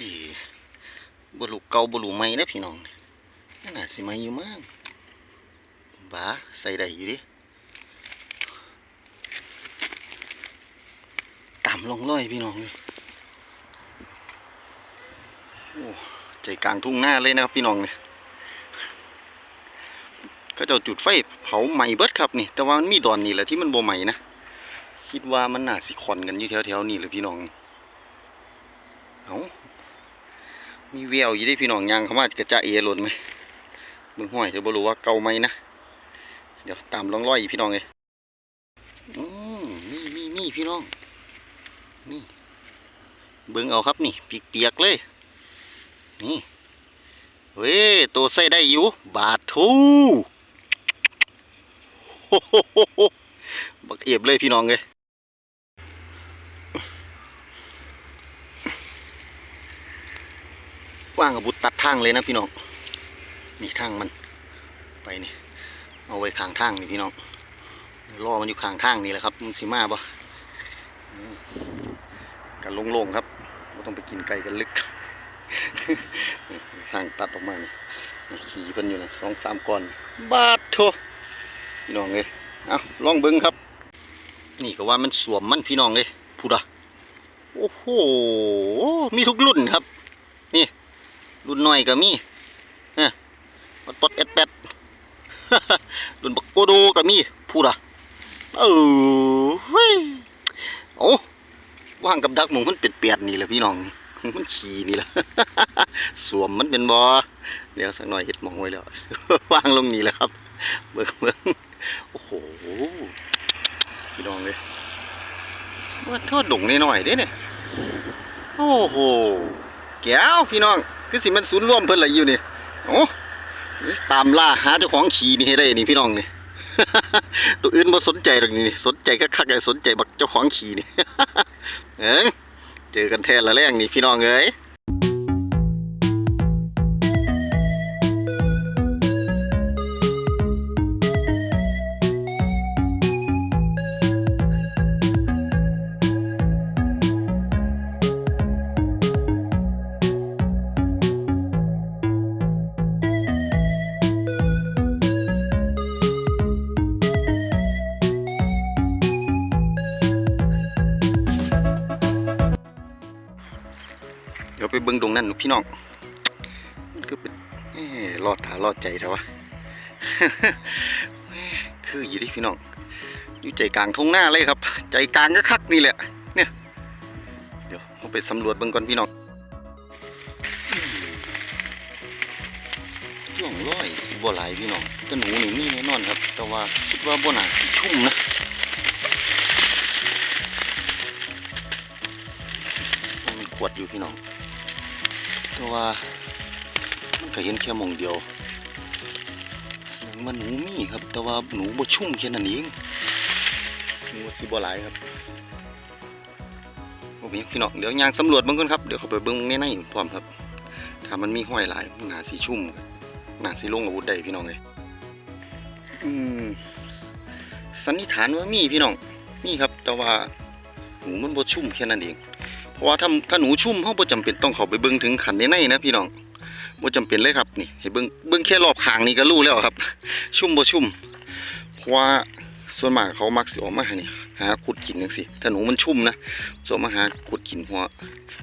อีบลูเก่าบลูใหม่นะพี่น้องนี่น่าสิใหม่อยู่มั้งบ้าใส่ได้อยู่ดิตามลงร้อยพี่น้องเลยโอ้ใจกลางทุ่งหน้าเลยนะครับพี่น้องเนี่ยก็จ้าจุดไฟเผาใหม่เบิดครับนี่ แต่ว่ามันมีดอนนี่แหละที่มันโบ่ใหม่นะคิดว่ามันน่าสิคอนกันอยู่แถวๆนี่เลยพี่น้องเอา มีแววอยู่ได้พี่น้องยางเขามากระจะเอหล่นไหมมึงห้อยเดี๋ยวบรู้ว่าเก่าไหมนะ เดี๋ยวตามล่องร้อยอีพี่น้องเลยอืมนี่นี่นี่พี่น้อง นี่ เบิ่งเอาครับนี่เปียกๆเลย นี่เว้ยตัวใส่ได้อยู่ บาททูโอ้โหโหโหบักเอียบเลยพี่น้องเลย กว้างกับบุตรตัดทางเลยนะพี่น้องนี่ทางมันไปนี่เอาไว้ข้างทางนี่พี่น้องล่อมันอยู่ข้างทางนี่แหละครับมันสีมาบ่กันโล่งๆครับไม่ต้องไปกินไก่กันลึกทางตัดออกมานี่ขี่เพิ่นอยู่นะสองสามก้อนบาทโถพี่น้องเลยเอาลองเบิ้งครับ นี่ก็ว่ามันสวมมันพี่น้องเลยพูดอะโอ้โห มีทุกรุ่นครับ รุ่นน้อยก็มีเนี่ยมันปดเอ็ดแปดรุ่นบักโกโดก็มีพูดอะเออเฮ้ยโอ้ว่างกับดักมงมันเป็ดเปียดๆนี่แหละพี่น้องมันขี่นี่แหละสวมมันเป็นบอเดี๋ยวสักหน่อยเห็ดมองไว้แล้วว่างลงนี่แหละครับ เบิ่งเบิ่งโอ้โหพี่น้องเลยว่าโทษดงนิดหน่อยเด้เนี่ยโอ้โหแก้วพี่น้อง คือสิมันศูนย์ร่วมเพิ่นอะไรอยู่นี่โอ้ตามล่าหาเจ้าของขี่นี่ให้ได้นี่พี่น้องนี่ตัวอื่นบ่สนใจหรอกนี่สนใจก็คักๆสนใจบักเจ้าของขี่นี่เออเจอกันแท้ละแรงนี่พี่น้องเอ้ย นั้นพี่น้องมันคือเป็นเอ้รอดตารอดใจเถอะวะคืออยู่ดิพี่น้องอยู่ใจกลางทุ่งหน้าเลยครับ ใจกลางก็คักนี่แหละ เนี่ยเดี๋ยวเราไปสำรวจเบิ่งก่อนพี่น้องช่วงร้อยสิบ่หลายพี่น้องแต่หนูนี่มีแน่นอนครับ แต่ว่าคิดว่าบ่น่าสิชุ่มนะมันขวดอยู่พี่น้อง แต่ว่ามันก็เห็นแค่มองเดียวแสดงว่าหนูมีครับ แต่ว่าหนูบ่ชุ่มแค่นั้นเองหนูสิบ่หลายครับโอ้ยพี่น้องเดี๋ยวยางสำรวจเบิ่งก่อนครับเดี๋ยวเขาไปเบิ่งในในพร้อมครับ ถ้ามันมีห้อยหลายมันาสิชุ่มหนาสิลงอาวุธได้พี่น้องเลยอืมสันนิษฐานว่ามีพี่น้องมีครับ แต่ว่าหนูมันบ่ชุ่มแค่นั้นเอง เพราะว่าถ้าถ้าหนูชุ่มเขาบ่จำเป็นต้องเข้าไปเบิ่งถึงขันในในนะพี่น้องบ่จำเป็นเลยครับนี่ให้เบิ่งเบิ่งแค่รอบขางนี่ก็รู้แล้วครับ ชุ่มบ่ชุ่มเพราะว่าส่วนมากเขามักสิออกมาหานี่หาขุดกินจังซี่ถ้าหนูมันชุ่มนะสิออกมาหาขุดกินหัว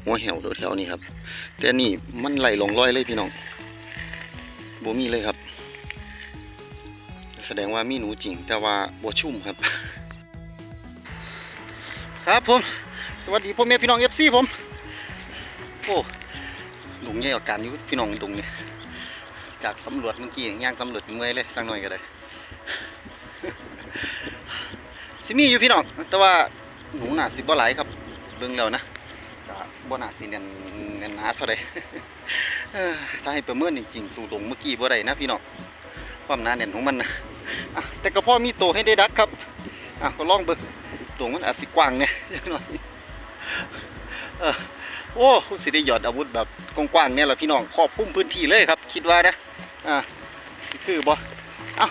หัวแหวแถวๆนี้ครับ แต่อันนี่มันไหลลงร้อยเลยพี่น้องบ่มีเลยครับ แสดงว่ามีหนูจริงแต่ว่าบ่ชุ่มครับ ครับผม สวัสดีพ่อแม่พี่น้องเอฟซีผม โอ้หลงแย่อาการอยู่พี่น้องตรงเนี้จากสำรวจเมื่อกี้ย่างสำรวจเมื่อยเลยสักหน่อยก็ได้สิมีอยู่พี่น้องแต่ว่าหนูหนาสิบ่หลายครับ เบิ่งแล้วนะก็บ่หนาสิเนียนเนียนหนาเท่าใดเอ้อถ้าให้ประเมินจริงๆสู่ตรงเมื่อกี้บ่ได้นะพี่น้องความหนาแน่นของมันนะแต่ก็พอมีโตให้ได้ดักครับอะก็ลองเบิ่งตัวมันอาจสิกว้างเนี่ยจักหน่อย เออโอ้สิได้หยอดอาวุธแบบกว้างๆเนี่ยแหละพี่น้องครอบคลุมพื้นที่เลยครับ คิดว่านะอ่าคือบ่เอ้า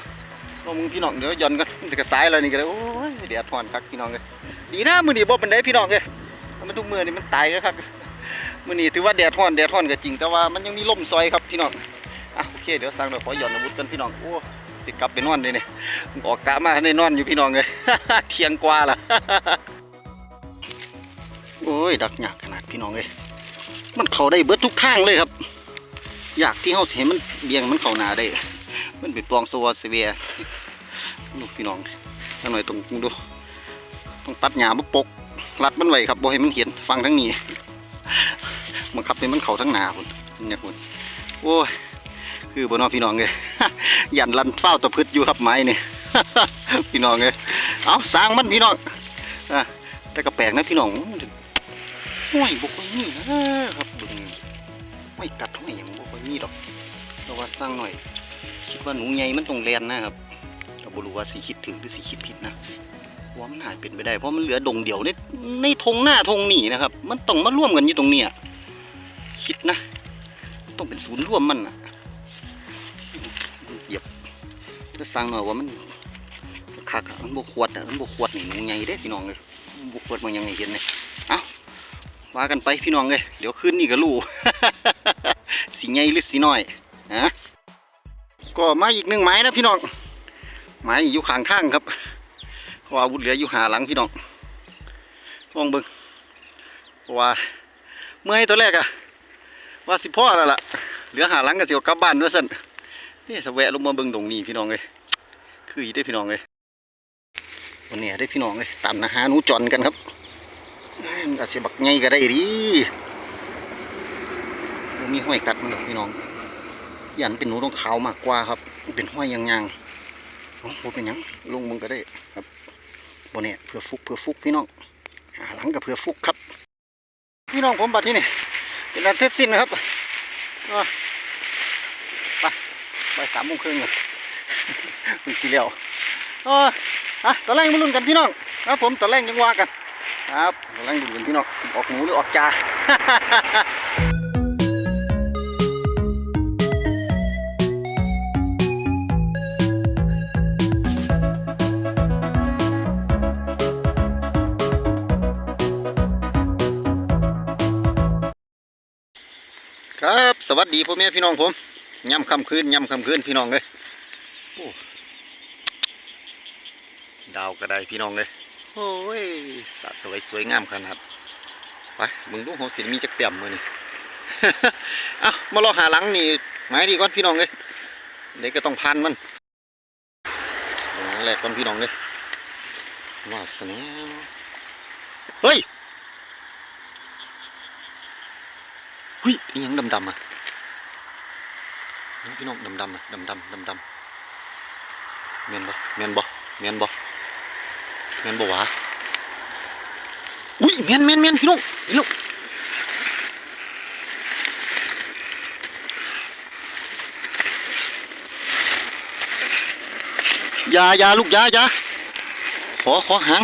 ลงมึงพี่น้องเดี๋ยวหย่อนกันจะกระสายแล้วนี่ก็เลยโอ้ยเดี๋ยวทอนครับพี่น้องเลยดีนะมือนี้บ่เป็นได้พี่น้องเลยมันทุกมือนี่มันตายก็ครับมือนี้ถือว่าแดดร้อนแดดร้อนก็จริงแต่ว่ามันยังมีลมซอยครับพี่น้องอะโอเคเดี๋ยวสั่งเดี๋ยวขอหย่อนอาวุธกันพี่น้องโอ้สิกลับไปนอนเลยเนี่ยออกกะมาในนอนอยู่พี่น้องเลยเที่ยงกว่าล่ะ โอ้ยดักหยากขนาดพี่น้องเลยมันเข้าได้เบิดทุกทางเลยครับ อยากที่เฮาสิให้มันเบี่ยงมันเข้าหนาได้ มันเป็นปลองโซวาเซเวียลูกพี่น้องจังหน่อยตรงดูต้องตัดหญ้าบปกรัดมันไว้ครับบ่ให้มันเห็นฟังทั้งนี้บังคับให้มันเข้าทั้งหนาพุ่นเนี่ยพุ่นโอ้ยคือบ่เนอพี่น้องเลยยันลันเฝ้าตะพึดอยู่ครับไม้เนี่ยพี่น้องเลยเอาสร้างมันพี่น้องอะแต่ก็แปลกนะพี่น้อง ห้วยบ่ค่อยมีนะครับบิ่งห้วยกัดห้วยหยังบ่ค่อยมีดอกแต่ว่าสร้างหน่อย คิดว่าหนูใหญ่มันต้องแลนนะครับก็บ่รู้ว่าสิคิดถึงหรือสิคิดผิดนะว่ามันอาจเป็นไปได้เพราะมันเหลือดงเดียวในในทงหน้าทงหนีนะครับ มันต้องมาร่วมกันอยู่ตรงเนี้ยคิดนะ ต้องเป็นศูนย์ร่วมมันนะเหยียบถ้าสั่งมาว่ามันคักมันบกขวดอะมันบกขวดนี่หนูใหญ่เด้พี่น้องเลยบกขวดมันยังไงเห็นเลย ว่ากันไปพี่น้องเลยเดี๋ยวขึ้นนี่ก็รู้ สีใหญ่หรือสีน้อยฮะก็มาอีกหนึ่งไม้นะพี่น้องไม้อยู่ข้างทางครับว่าอาวุธเหลืออยู่หาหลังพี่น้องลองเบิงว่าเมื่อยตัวแรกอะว่าสิพ่อแล้วล่ะเหลือหาหลังก็สิเอากลับบ้านด้วยสั่นนี่สะแวะลงมาเบิงตรงนี้พี่น้องเลยคืออีได้พี่น้องเลยวันนี้ได้พี่น้องเลยตามนะหานูจอนกันครับ มันอาจจะบักไงก็ได้ดิบ่มีห้อยกัดมันหรอพี่น้องยันเป็นหนูต้องขาวมากกว่าครับ เป็นห้อยยางๆโอ้โหเป็นยังลงมึงก็ได้ครับบนเนี่ยเพื่อฟุกเพื่อฟุกพี่น้องหาหลังกับเพื่อฟุกครับ พี่น้องผมบัดนี้นี่เป็นการเสร็จสิ้นนะครับอะไปไปสามโมงครึ่งเลยเป็นทีเดียวเอออะตอนแรกมาลุ้นกันพี่น้องครับผมตอนแรกยังว่ากัน ครับตอนแรกลุ้นกันพี่น้องออกหนูหรือออกจ่าครับสวัสดีพ่อแม่พี่น้องผมย่ำคำคืนย่ำคำคืนพี่น้องเลยดาวกระไดพี่น้องเลย โอ้ยสัตว์สวยสวยงามขนาดไปมึงดูหัวสิมีจักเต็มมือนี่เอ้ามารอหาหลังนี่หมายดีก่อนพี่น้องเลยเด็กก็ต้องพันมันเอาแรกก่อนพี่น้องเลยว่าสเนวเฮ้ยเฮ้ยอีหยังดำๆอะพี่น้องดำๆอะดำๆดำๆเมียนบ่เมียนบ่เมียนบ่ เมียนบ่หวะอุ้ยเมียนเมียนเมียนพี่น้องพี่น้องยายาลูกยายาขอขอหาง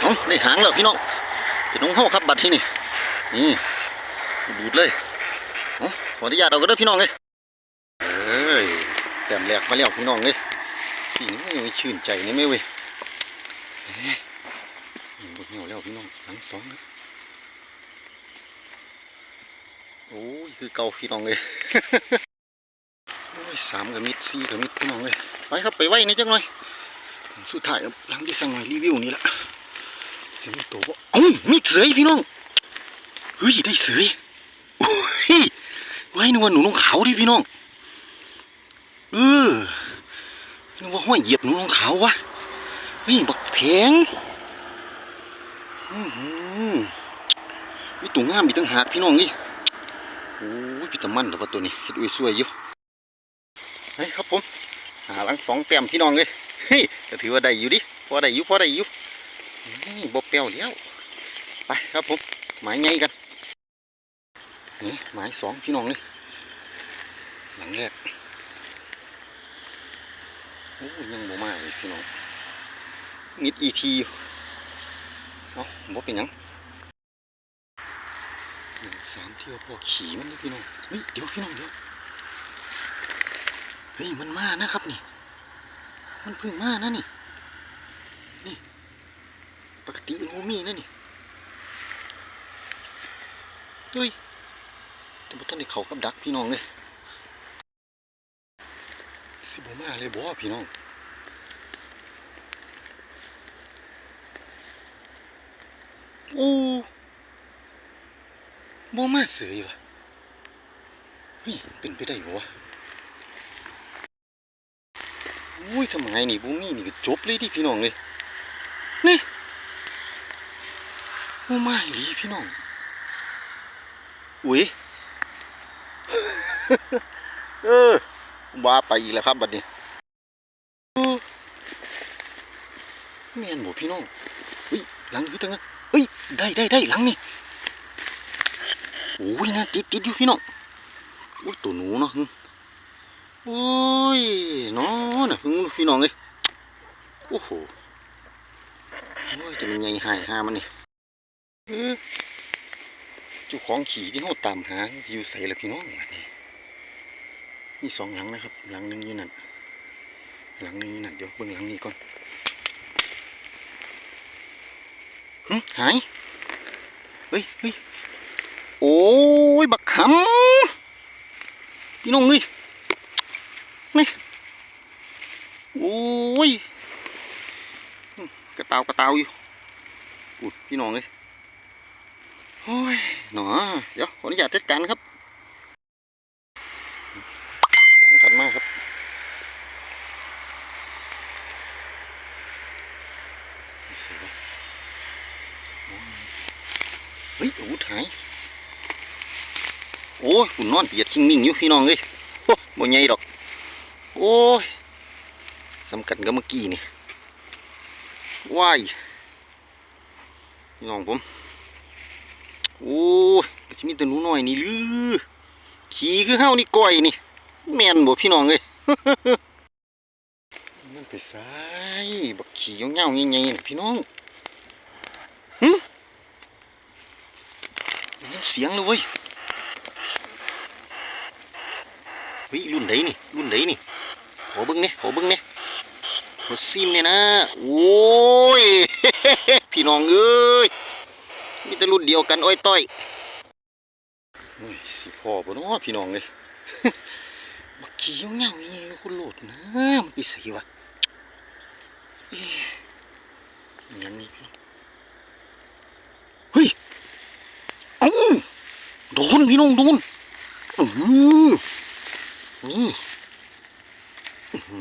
เอาได้หางแล้วพี่น้องเป็นน้องเฮาครับบัดที่นี่นี่ดูดเลยเอขออนุญาตเอาก็ได้พี่น้องเลยเอ้ยแต้มแหลกมาแล้วพี่น้องเลย สีนี้ยังไม่ชื่นใจนี่ไหมเว้ยเอ้ยบดเหนียวแล้วพี่น้องหลังสองเลยโอ้ยคือเกาพี่น้องเลยโอ้ยสามกับมิดสี่กับมิดพี่น้องเลยไปครับไปไว้นี่จังหน่อยสุดท้ายหลังที่สั่งหน่อยรีวิวนี่แหละเสียงตัวบ่เอ้ามิดเสยพี่น้องเฮ้ยได้เสือโอ้ยไว้นวลหนูน้องขาวดิพี่น้องเออ นึกว่าห้อยเหยียบหนูน้องเขาวะเฮ้ยบักแพงอื้อหือมีตัวงามมีตั้งหากพี่น้องนี่โอ้ยพี่ตะมันแต่ว่าตัวนี้เฮ็ดอุ้ยสวยอยู่เฮ้ยครับผมหาลังสองแต้มพี่น้องเลยเฮ้ยก็ถือว่าได้อยู่ดิพอได้อยู่พอได้อยู่นี่บ่เปรี้ยวแล้วไปครับผมหมายไงกันนี่หมายสองพี่น้องเลยหลังแรก ยังบ่มาเลยพี่น้องนิดอีทีเอาะบ่เป็นยังหนึ่งสามเที่ยวพอขี่มันเลยพี่น้องเฮ้ยเดี๋ยวพี่น้องเดี๋ยวเฮ้ยมันมานะครับนี่ มันเพิ่งมานะนี่ นี่ ปกติมันมีนะนี่เฮ้ยแต่บ่ทันได้เขากับดักพี่น้องเลย สิบ่มาเลยบ่พี่น้องโอ้บ่มาเสยวะเฮ้ยเป็นไปได้บ่วะอุ้ยทำไมนี่บ่มีนี่ก็จบเลยดิพี่น้องเลยนี่บ่มาอีหลีพี่น้องอุ้ย เออ ว่าไปอีกแล้วครับบัดนี้เออแม่นบ่พี่น้องเฮ้ยหลังอยู่ตรงนั้นเฮ้ยได้ได้ได้หลังนี่โอ้ยนะติดติดอยู่พี่น้องโอ้ยตัวหนูเนาะโอ้ยน้องนะพี่น้องเอ้ยโอ้โหโอ้ยจะมันใหญ่หายหามันนี่เจ้าของขี่ที่เขาตามหาอยู่ใส่ละพี่น้องวันนี้ มีสองหลังนะครับ หลังหนึ่งอยู่นั่นหลังหนึ่งอยู่นั่นเดี๋ยวเบิ่งหลังนี้ก่อนหึหายเฮ้ยเฮ้ยโอ้ยบักขำพี่น้องนี่นี่โอ้ยกระเตากระเตาอยู่อุดพี่น้องเลยโอ้ยหนอเดี๋ยวขออนุญาตจัดการครับ หลังถัดมากครับเสียวะเฮ้ยอาวุธหายโอ้ยคุณนอนเปียดชิงนิ่งอยู่พี่น้องเอ้ยโอ้บ่ใหญ่ดอก โอ้ยสำคัญกับเมื่อกี้นี่ว้ายพี่น้องผม โอ้ยก็จะมีแต่หนูน้อยนี่ลือขี่คือเฮานี่ก้อยนี่ แมนบ่พี่น้องเอ้ยมันไปซ้ายบักขี่เงาๆใหญ่ๆน่ะพี่น้องได้ยินเสียงเลยเว้ยเฮ้ยรุ่นไหนนี่รุ่นไหนนี่ขอเบิ้งเนี่ยขอเบิ้งเนี่ยขอซิมเนี่ยนะโอ้ยพี่น้องเอ้ยมีแต่รุ่นเดียวกันอ้อยต้อยสิพ่อบ่เนาะพี่น้องเลย ขี้เงาๆอย่างนี้คุณโหลดนะ มันปใส่วะย่างนี้พี่น้องเฮ้ยเอ้าโดนพี่น้องโดนอือนี่อื้อหื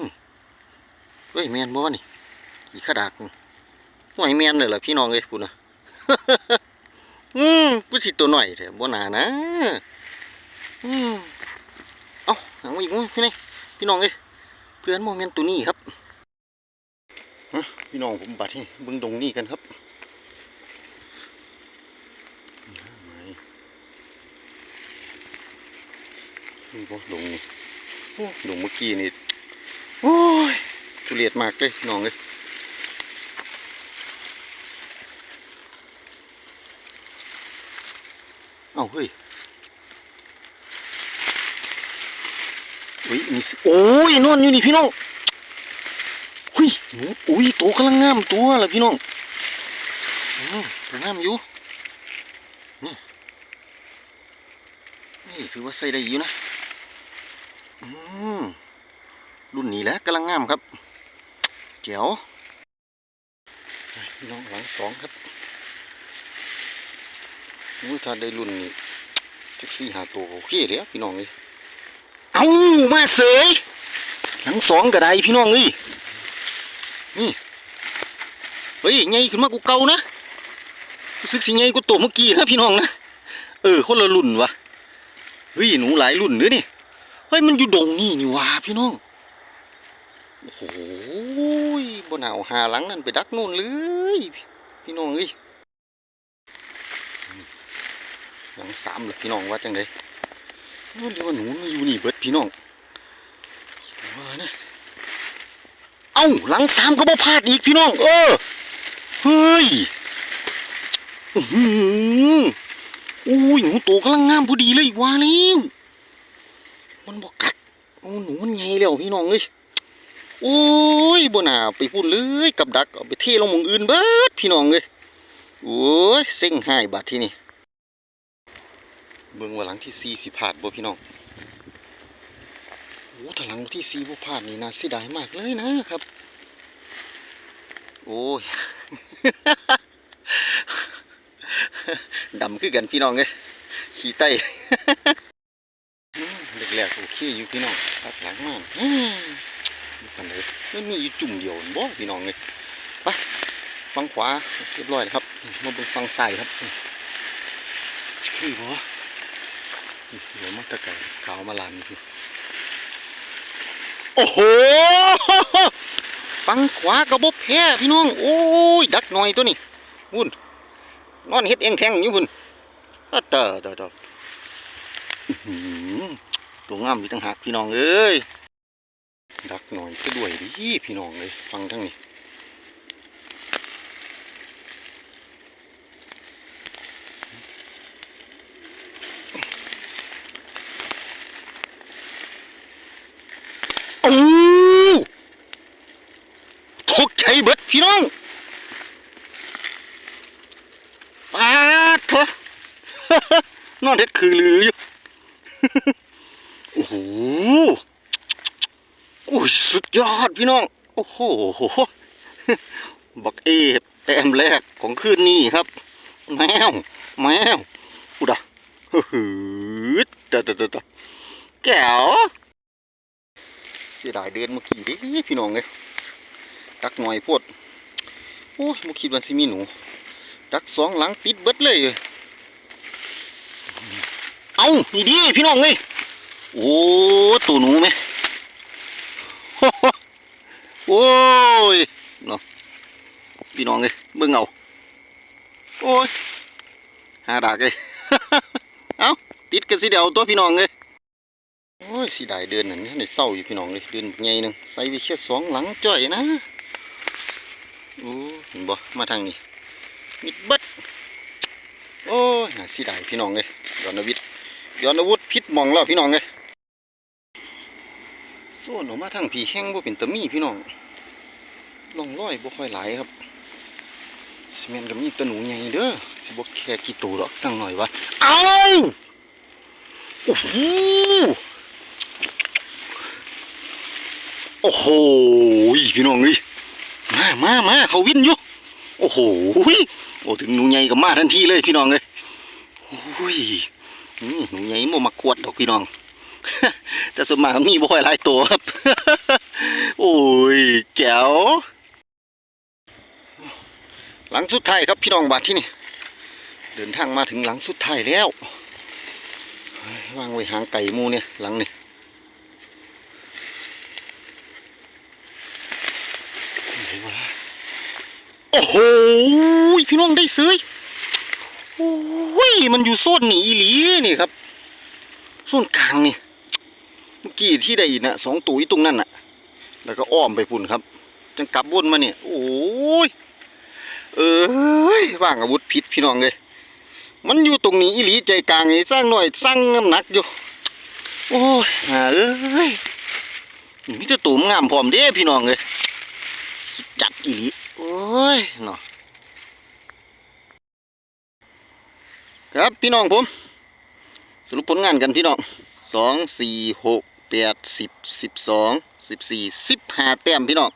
อเฮ้ยแมนบ่วะนี่ขี่ขาดักห่วยแมนเลยล่ะพี่น้องเอ้ยพูดนะอืมกูสิตัวหน่อยแท้บ่นานะอืม เอ้าหางมาอีกมั้ยพี่นี่พี่น้องเอ้ยเพื่อนโมเมนต์ตัวนี้ครับพี่น้องผมบัดนี่บิ่งดงนี่กันครับนี่บ่ลงนี่โอ้ลงเมื่อกี้นี่โอ้ยทุเรศมากเลยน้องเลยเอาเฮ้ย เฮ้ยนี่สิโอ้ยนอนอยู่นี่พี่น้องเฮ้ยหนูอุ้ยโตกำลังงามตัวละพี่น้องอืมตัวงามอยู่นี่ถือว่าใส่ได้อยู่นะอืมรุ่นนี้แหละกำลังงามครับเจ๋วพี่น้องหลังสองครับอุ้ยถ้าได้รุ่นนี้แท็กซี่หาตัวโอเคเลยพี่น้องเลย เอามาเสยหลังสองก็ไดพี่น้องเลยนี่เฮ้ยใหญ่ขึ้นมากกูเก่านะรู้สึกสิใหญ่กูตัวเมื่อกี้นะพี่น้องนะเออคนละรุ่นวะเฮ้ยหนูหลายรุ่นเนื้อนี่เฮ้ยมันอยู่ดงนี่นี่ว่าพี่น้องโอ้โหบนเอาหาหลังนั่นไปดักนู่นเลยพี่น้องเอ้ยหลังสามเลยพี่น้องว่าจังไดเอ้าเรียกว่หนูมันอยู่นี่เบิดพี่น้องว่านะเอ้าหลังสามก็บ่พลาดอีกพี่น้อง เออเฮ้ยอื้อหืออุ้ยหนูโตกำลังงามพอดีเลยว่าแล้วมันบอกกัดโอ้หนูมันใหญ่แล้วพี่น้องเอ้ยโอ้ยบ่น่าไปพูดเลยกับดักเอาไปเทลงมองอื่นเบิดพี่น้องเอ้ยโอ้ยเซ็งหายบาดที่นี่ เบิ่งว่าหลังที่สี่สิพลาดบ่พี่น้องโอ้ถ้าหลังที่สี่บ่พลาดนี่น่าเสียดายมากเลยนะครับ โอ้ยดำคือกันพี่น้องเอ้ยขี่ไต้อืมแรกโอเคอยู่พี่น้องพักหลังมากดูกันเลยมันมีอยู่จุ่มเดียวบ่พี่น้องเลยไปฟังขวาเรียบร้อยแล้วครับมาบิ่งฟังซ้ายครับคือบ่ เดี๋ยวมาตะไก่ขาวมาลานนี่โอ้โหฟังขวากระบบแพ้พี่น้อง โอ้ย ดักหน่อยตัวนี้พุ่นนอนเฮ็ดเองแทงอยู่พุ่นเตอเตอเตออื้อหือตัวงามมีตั้งหากพี่น้องเอ้ย ดักหน่อยก็ด้วยดิพี่น้องเลย ฟังทั้งนี้ โอ้ทกใจเบิด พี่น้องปาดเถอะนอนเด็ดคือลืออยู่โอ้โหโอ้ยสุดยอดพี่น้อง โอ้โหบักเอแต้มแรกของคืนนี้ครับ แมว แมวอุดะฮึดตะตะตะตะแก้วเสียดายเดินเมื่อกี้ดิพี่น้องเลย ดักหน่อยโพดโอ้ยมคิดว่าสิมีหนู ดักสองหลังติดเบิดเลย เอานี่ดิพี่น้องเลยโอ้ตัวหนูไหมโอ้ยเนาะพี่น้องเลยเบิ่งเอาโอ้ยหาดากเลยเอาติดกันสิเดียวตัวพี่น้องเลยโอ้ยสีดายเดินนั่นนี่ในเศร้าอยู่พี่น้องเลยเดินบักใหนึงใส่ไปแค่สองหลังจ่อยนะ โอ้เห็นบ่มาทางนี้มิดบิดโอ้ยน่าสีดายพี่น้องเลยย้อนอาวุธย้อนอาวุธพิษมองแล้วพี่น้องเลยส่วนออกมาทางผีแห้งบ่เป็นตะมีพี่น้องลองร้อยบ่ค่อยหลายครับสิแม่นก็มีตะหนูใหญ่เด้อสิบ่แค่กี่ตัวหรอกสั่งหน่อยวะเอาโอ้โหโอ้โหพี่น้องนี่ มามามาเขาวินอยู่ โอ้โหโอ้ถึงหนูใหญ่ก็มาทันทีเลยพี่น้องเลยโอ้ยหนูใหญ่โมมาขวดดอกพี่น้อง แต่สมามีบ่อยหลายตัวครับ โอ้ยแก้วหลังสุดท้ายครับพี่น้องบาทที่นี่ เดินทางมาถึงหลังสุดท้ายแล้ววางไว้หางไก่มูเนี่ยหลังนี่ โอ้โหพี่น้องได้ซื้อโอ้ยมันอยู่โซนนี่อีหลีนี่ครับโซนกลางนี่เมื่อกี้ที่ได้นะสองตัวอยู่ตรงนั้นน่ะ แล้วก็อ้อมไปปุ่นครับ จังกลับวนมาเนี่ยโอ้ยเอ้ยว่างอาวุธผิดพี่น้องเลยมันอยู่ตรงนี้อีหลีใจกลางนี่สร้างหน่อยสร้างน้ำหนักอยู่ โอ้ยหาเอ้ยนี่มีแต่ตัวงามพร้อมเด้พี่น้องเลยจัดอีหลี ยเนาะครับพี่น้องผม สรุปผลงานกันพี่น้องสองสี่หกแปดสิบสิบสองสิบสี่สิบห้าแต้มพี่น้อง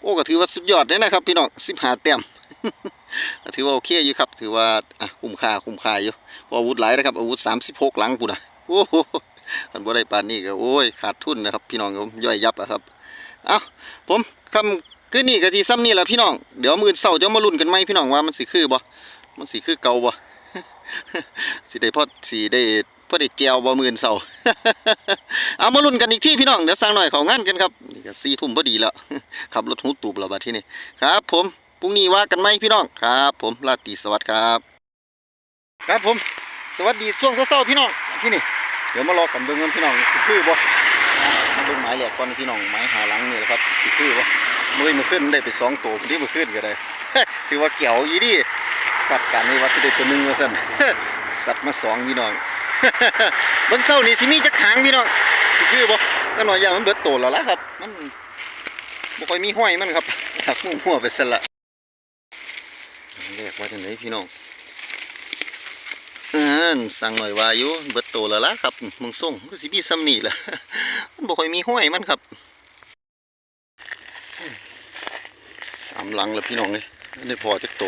โอ้ก็ถือว่าสุดยอดเลยนะครับ พี่น้องสิบห้าแต้มถือว่าโอเคอยู่ครับ ถือว่าอะคุ้มค่าคุ้มค่าอยู่อาวุธหลายนะครับอาวุธสามสิบหกหลังปุ่นอะโอ้โหมันบ่ได้ปานนี้ก็โอ้ยขาดทุนนะครับ พี่น้องผมย่อยยับอะครับเอ้าผมคำ คือนี่ก็สิซ้ำนี่แหละพี่น้อง เดี๋ยวมื้อเช้าจะมาลุ้นกันไหมพี่น้องว่ามันสิคือบ่มันสิคือเก่าบ่สิได้พอสิได้พอได้แจวบ่มื้อเช้าเอามาลุ้นกันอีกที่พี่น้องเดี๋ยวสั่งหน่อยของงานกันครับนี่ก็4ทุ่มพอดีแล้วขับรถหูตูบแล้วบัดที่นี่ครับ ผมพรุ่งนี้ว่ากันไหมพี่น้องครับ ผมราตรีสวัสดิ์ครับ ครับผมสวัสดีช่วงเช้าๆพี่น้องที่นี่เดี๋ยวมารอกันเบิ่งกันพี่น้องสิคือบ่มาเบิ่งหมายแหลกก่อนพี่น้องหมายหาหลังนี่แหละครับสิคือบ่ มื่อมาขึ้นได้ไปสองตัวที่มาขึ้นก็ได้ถือว่าเกี่ยวอีดีกัดกันนี่ว่าสิได้ตัวหนึงว่าซั่นสัตว์มาสองพี่น้องเบิ่งเศร้านี่สิมีจักหางพี่น้องสิคือบ่จักหน่อยอย่างมันเบิดโตแล้วล่ะครับ มันบ่ค่อยมีห้อยมันครับถักมั่วไปซั่นละเรียกว่าจังไดพี่น้องอ้านสั่งหน่อยว่าอยู่เบิดโตแล้วล่ะครับมึงส่งก็สิมีซ้ำนี่ล่ะมันบ่ค่อยมีห้อยมันครับามหลังแล้วพี่น้องเอ้ยได้พอจักโต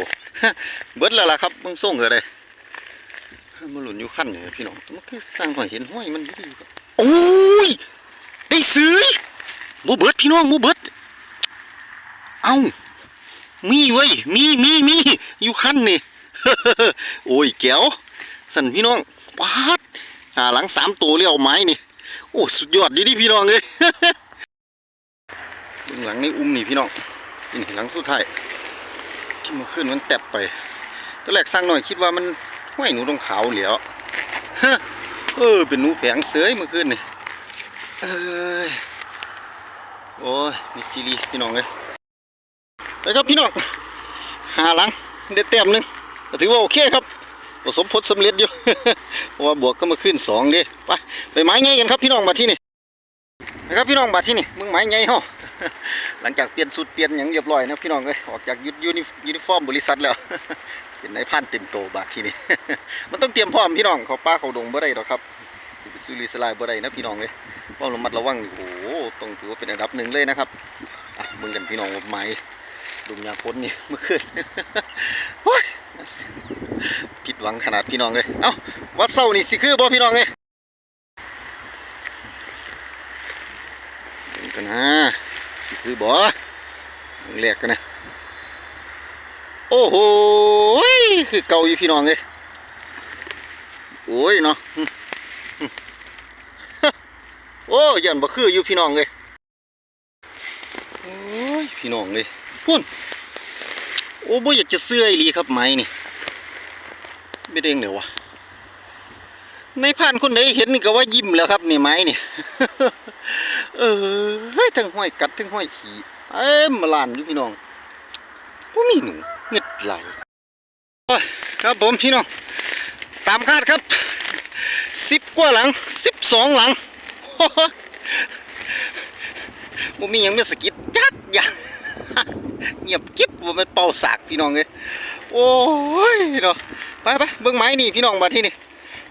เบิดแล้วล่ะครับมึงส่งก็ได้มาหลุนอยู่ขั้นนี่พี่น้องมันคือสั่งหน่อยเห็นห้อยมันอยู่ครับโอ้ยได้ซื้อมูเบิดพี่น้องมูเบิดเอามีเว้มีมีมีอยู่ขั้นนี่โอ้ยแก้วสั่นพี่น้องปาดหาหลังสามตัวเลี้ยวไม้นี่โอ้สุดยอดดีดิพี่น้องเลยหลังนี่อุ้มนี่พี่น้อง นี่หลังสุดท้ายที่เมาขึ้นมันแตบไปตอนแรกสร้างหน่อยคิดว่ามันห้อยหนูตรงขาวเหลียวฮะเออเป็นหนูแผงเสยเมื่อคืนนี่เอ้ยโอ้ยมีจีรีพี่น้องเลยไปครับพี่น้องหาหลังได้แต้มหนึ่งถือว่าโอเคครับประสมผลสำเร็จอยู่เพราะว่าบวกก็มาขึ้นสองเดิไปไปไม้ไงกันครับพี่น้องมาที่นี่นะครับพี่น้องมาที่นี่มึงไม้ไงเฮา หลังจากเปลี่ยนสูตรเปลี่ยนอย่างเรียบร้อยนะพี่น้องเอ้ยออกจากยุดยูนิยูนิฟอร์มบริษัทแล้วเป็นนายพันเต็มโตบาทที่นี่มันต้องเตรียมพร้อมพี่น้องเขาป้าเขาดงบ่ได้หรอกครับซื้อรีสลายบ่ได้นะพี่น้องเลยว่าระมัดระวังโอ้โหต้องถือว่าเป็นอันดับหนึ่งเลยนะครับอะมึงกันพี่น้องไม้ดุมยางพ้นนี่เมื่อคืนโอ้ยผิดหวังขนาดพี่น้องเลยเอ้าวัดเศร้านี่สิคือบ่พี่น้องเลยกันนะ คือบ่เบิ่งแรกกันนะ โอ้โหคือเก่าอยู่พี่น้องเลยโอ้ยเนาะโอ้ยันบ่คืออยู่พี่น้องเลยโอ้ยพี่น้องเลยพุ่นโอ้บ่อยากจะเสื้อไอีหลีครับไม้นี่ไม่เด้งเดี๋ยววะในผ่านคนใดเห็นก็ว่ายิ้มแล้วครับนี่ไม้นี่ เออทั้งห้อยกัดทั้งห้อยขี่เอ้มาลานอยู่พี่น้องผู้มีหนูเงึดไหลครับผมพี่น้องตามคาดครับสิบกว่าหลังสิบสองหลังบ่มียังไม่สกิดจักอย่างเงียบกิ๊บว่ามันเป่าสากพี่น้องเลยโอ้ยเนาะไปไปเบิ่งไม้นี่พี่น้องมาที่นี่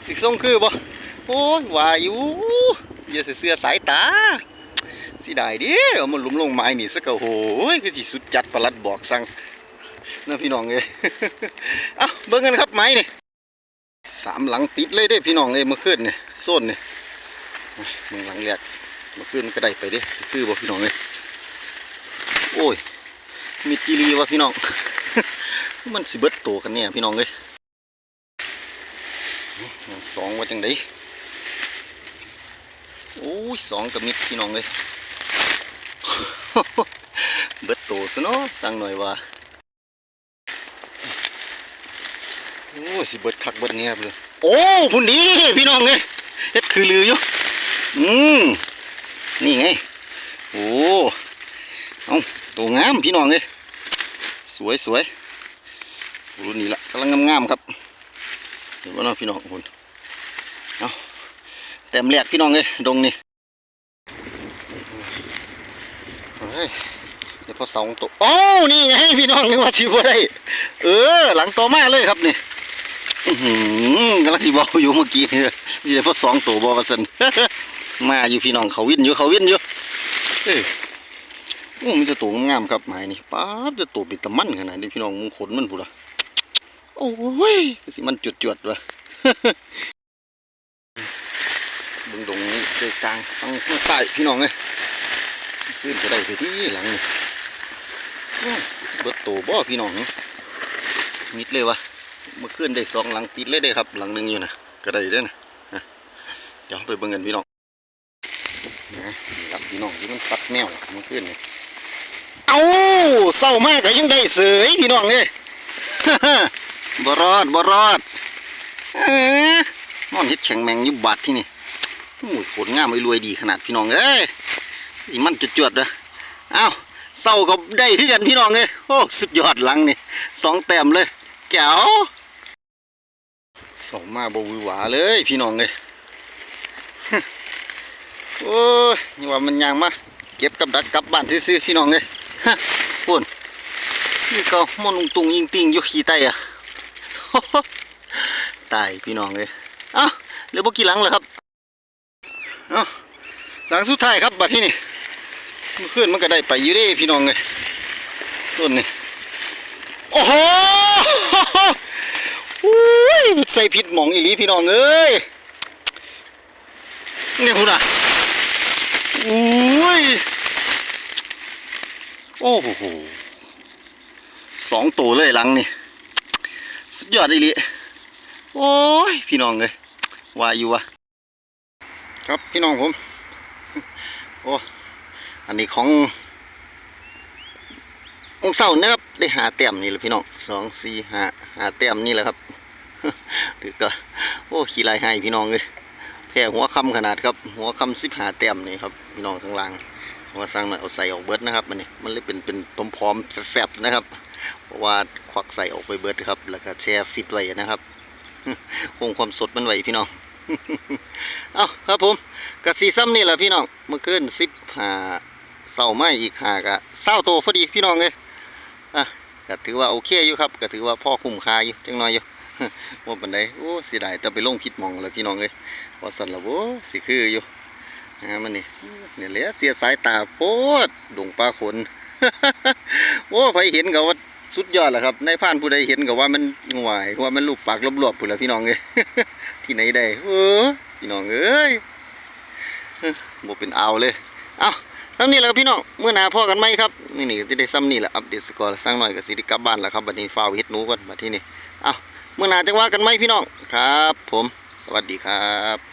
สิส่งคือบ่โอ้ยวายู่อย่าเสื้อสายตา สิได้เดิเอามันลุมลงไม้นี่สักก็โอ้ยคือสิสุดจัดประหลัดบอกสั่งนะพี่น้องเอ้ยเอาเบิ่งกันครับไม้นี่สามหลังติดเลยเด้พี่น้องเอ้ยมื่อคืนนี่ยโซนเนี่เบิ่งหลังแรกมื่อคืนก็ได้ไปเด้สิคือบ่พี่น้องเอ้ยโอ้ยมีจีรีวะพี่น้อง มันสิเบิดโตกันเนี่ยพี่น้องเลยสองว่าจังไดโอ้ยสองกับมิดพี่น้องเลย เบิดโตซะเนาะสั่งหน่อยว่าโอ้ยสิเบิดคักเบิดเนี่ยเลยโอ้พุ่นดีพี่น้องเลยเฮ็ดคือลืออยู่อืมนี่ไงโอ้เอาตัวงามพี่น้องเลยสวยสวยรุ่นนี้ละกำลังงามๆครับเดี๋ยวว่าน้องพี่น้องคุณเอาแต้มแรกพี่น้องเลยดงนี่เฮ้ยเดี๋ยวพอสองตัวโอ้นี่ไงพี่น้องนึกว่าชิบได้ เออ หลังโตมากเลยครับนี่อื้อหือกำลังที่บอกอยู่เมื่อกี้นี่เดี๋ยวพอสองตัวบอประสันมาอยู่พี่น้องเขาวินอยู่เขาวินอยู่เอ้ยโอ้มีแต่ตัวงามๆครับไม้นี่ป๊าบจะตัวปิดตะมันขนาดนี้พี่น้องมึงขนมันพูดละโอ้ยสิมันจุดๆวะบึงดงนี่เจอกลางฟังข้างใต้พี่น้องเลย ขึ้นจะได้ไปที่หลังนี่ยเบิดโตบ่พี่น้องมิดเลยวะเมื่อคืนได้สองหลังติดเลยได้ครับ หลังหนึ่งอยู่นะก็ได้ด้อนะนะเดี๋ยวไปเบิ่งกันพี่น้องนะครับพี่น้องที่มันซัดแมวเมื่อคืนนี่ยเอาเศร้ามากก็ยังได้เสยพี่น้องเอ้ยบรอดบรอดเอ้นอนเฮ็ดแข็งแมงยู่บาดที่นี่โอ้ยผลงามไอ้รวยดีขนาดพี่น้องเอ้ย อีมันจวดๆเด้อเอ้าเศร้าก็ได้ที่กันพี่น้องเอ้ยโอ้สุดยอดหลังนี่สองแต้มเลยแก้วเศร้ามาบวือหวาเลยพี่น้องเอ้ยโอ้ยนี่ว่ามันยางมาเก็บกับดักกลับบ้านซื้อๆพี่น้องเอ้ยฮะปุ่นนี่ก็มอนุงตุงยิงปิงยู่ขี้ใต้อะตายพี่น้องเลยเอ้าเหลือบ่กี่หลังเหรอครับเอ้าหลังสุดท้ายครับบัดที่นี่ เมื่อคืนมันก็ได้ไปอยู่ด้พี่น้องเลยต้นนี่โอ้โหอุ้ยใส่ผิดหมองอีลีพี่น้องเอ้ยเนี่ยคุณอะอุ้ยโอ้โหสองตัวเลยหลังนี่สุดยอดอีลีโอ้ยพี่น้องเลยว่าอยู่วะครับพี่น้องผมโอ้ อันนี้ขององเศร้านะครับได้หาเต็มนี่แหละพี่น้องสองสี่หาหาเต็มนี่แหละครับถือก็โอ้ขี้ลายให้พี่น้องเลยแค่หัวคำขนาดครับ หัวคำสิบหาเต็มนี่ครับพี่น้องข้างล่างว่าสร้างหน่อยเอาใส่ออกเบิร์ดนะครับมันนี่มันเลยเป็นเป็นพร้อมๆแฟบๆนะครับเพราะว่าควักใส่ออกไปเบิร์ดครับแล้วก็แช่ฟิตไว้นะครับคงความสดมันไว้พี่น้องเอาครับผมกระสีซ้ำนี่แหละพี่น้องเมื่อคืนสิบหา เสาไม้อีกหากะเศร้าโตพอดีพี่น้องเลยอะก็ถือว่าโอเคอยู่ครับก็ถือว่าพ่อคุ้มค่าอยู่จังน้อยอยู่ว่าปันไดโอ้เสียดายแต่ไปลงผิดมองแล้วพี่น้องเลยว่าสันละโว้สิคืออยู่ฮะมันนี่เนี่ยแหละเสียสายตาโพดดงปลาขนโอ้ไปเห็นกับว่าสุดยอดแหละครับในผ่านผู้ใดเห็นกับว่ามันงวายว่ามันลูกปากรวบๆผู้นละพี่น้องเลยที่ไหนได้เออพี่น้องเอ้ยบ่เป็นเอาเลย เอา ซ้ำนี่แหละครับพี่น้องเมื่อหนาพ่อกันไหมครับนี่นี่ที่ได้ซ้ำนี่แหละอัปเดตสกอร์สร้างหน่อยกับสิริกลับบ้านแล้วครับบัดนี้ฟาวเฮ็ดหนูก่อนบัดที่นี่เอาเมื่อหนาจะว่ากันไหมพี่น้องครับ ผม สวัสดีครับ